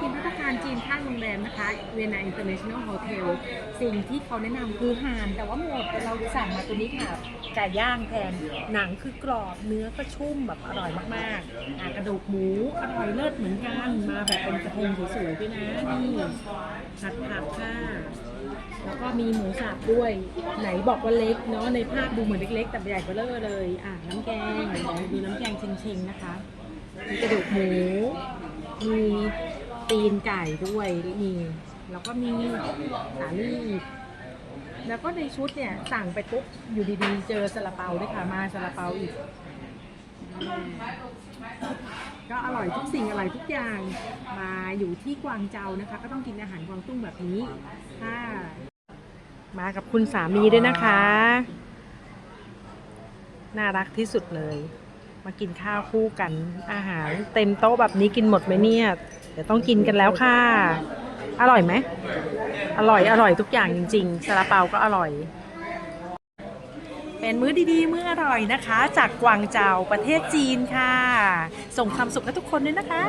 กินพัตตาคารจีนข้างโรงแรมนะคะเวียนนาอินเตอร์เนชั่นแนลโฮเทลสิ่งที่เขาแนะนำคือห่าน แต่ว่าหมดเราสั่งมาตัวนี้ค่ะไก่ย่างแทนหนังคือกรอบเนื้อก็ชุ่มแบบอร่อยมากๆอะกระดูกหมูอร่อยเลิศเหมือนกันมาแบบเป็นกระทงสวยๆด้วยนะนี่ผัดผักค่ะแล้วก็มีหมูสับด้วย ไหนบอกว่าเล็กเนาะในภาพดูเหมือนเล็กๆ แต่ใหญ่เบ้อเร่อเลย อะน้ำแกงดูน้ำแกงชิงๆนะคะมีกระดูกหมูมี ตีนไก่ด้วยนี่แล้วก็มีสาลี่แล้วก็ในชุดเนี่ยสั่งไปปุ๊บอยู่ดีๆ เจอซาลาเปาด้วยค่ะมาซาลาเปาอีก ก็อร่อยทุกสิ่งอร่อยทุกอย่างมาอยู่ที่กวางเจานะคะ ก็ต้องกินอาหารกวางตุ้งแบบนี้ค่ะมากับคุณสามีด้วยนะคะ น่ารักที่สุดเลย มากินข้าวคู่กันอาหารเต็มโต๊ะแบบนี้กินหมดไหมเนี่ย ดี๋ยวต้องกินกันแล้วค่ะ อร่อยไหม อร่อย อร่อยทุกอย่างจริงๆซาลาเปาก็อร่อย เป็นมื้อดีๆ มื้ออร่อยนะคะ จากกวางเจาประเทศจีนค่ะ ส่งความสุขให้ทุกคนด้วยนะคะ